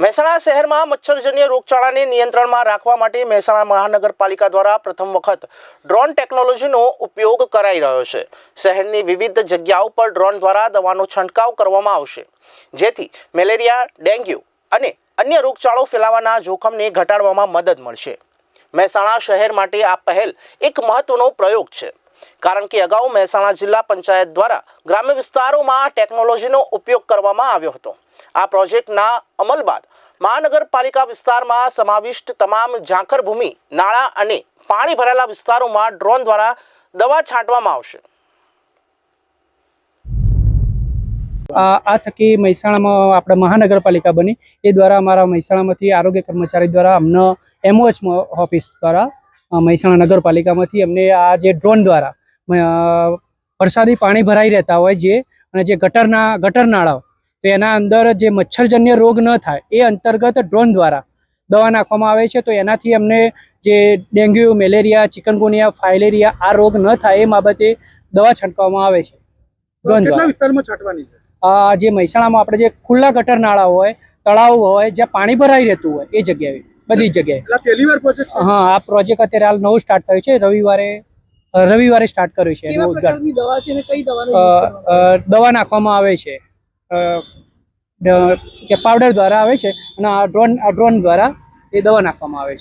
મહેસાણા શહેરમાં મચ્છરજન્ય રોગચાળાને નિયંત્રણમાં રાખવા માટે મહેસાણા મહાનગરપાલિકા દ્વારા પ્રથમ વખત ડ્રોન ટેકનોલોજીનો ઉપયોગ કરાઈ રહ્યો છે. શહેરની વિવિધ જગ્યાઓ પર ડ્રોન દ્વારા દવાનો છંટકાવ કરવામાં આવશે. જેથી મેલેરિયા, ડેન્ગ્યુ અને અન્ય રોગચાળો ફેલાવાના જોખમને ઘટાડવામાં મદદ મળશે. મહેસાણા શહેર માટે આ પહેલ એક મહત્વનો પ્રયોગ છે. કારણ કે અગાઉ મહેસાણા જિલ્લા પંચાયત દ્વારા ગ્રામ્ય વિસ્તારોમાં ટેકનોલોજીનો ઉપયોગ કરવામાં આવ્યો હતો. આ પ્રોજેક્ટના અમલ બાદ મહાનગરપાલિકા વિસ્તારમાં સમાવિષ્ટ તમામ ઝાંખર ભૂમિ નાળા અને પાણી ભરેલા વિસ્તારોમાં ડ્રોન દ્વારા દવા છાંટવામાં આવશે. આ થકી મહેસાણામાં આપણે મહાનગરપાલિકા બની. એ દ્વારા અમારા મહેસાણામાંથી આરોગ્ય કર્મચારી દ્વારા અમને એમઓએચ ઓફિસ દ્વારા મહેસાણા નગરપાલિકામાંથી અમને આ જે ડ્રોન દ્વારા વરસાદી પાણી ભરાઈ રહેતા હોય જે અને જે ગટરના ગટર નાળાઓ તો એના અંદર જે મચ્છરજન્ય રોગ ન થાય એ અંતર્ગત ડ્રોન દ્વારા દવા નાખવામાં આવે છે. તો એનાથી અમને જે ડેન્ગ્યુ મેલેરિયા ચિકનગુનિયા ફાઇલેરિયા આ રોગ ન થાય એ બાબતે દવા છંટકાવવામાં આવે છે. ડ્રોન દ્વારા. વિસ્તારમાં છાંટવાની છે? આ જે મહેસાણામાં આપણે જે ખુલ્લા ગટર નાળા હોય તળાવ હોય જ્યાં પાણી ભરાઈ રહેતું હોય એ જગ્યાએ. બધી જ જગ્યાએ પહેલી વાર પ્રોજેક્ટ હા આ પ્રોજેક્ટ અત્યારે હાલ નવું સ્ટાર્ટ થયું છે. રવિવારે રવિવારે સ્ટાર્ટ કર્યું છે. એનું દવા નાખવામાં આવે છે. અ, કે પાવડર દ્વારા આવે છે. અને આ ડ્રોન આ ડ્રોન દ્વારા એ દવા નાખવામાં આવે છે.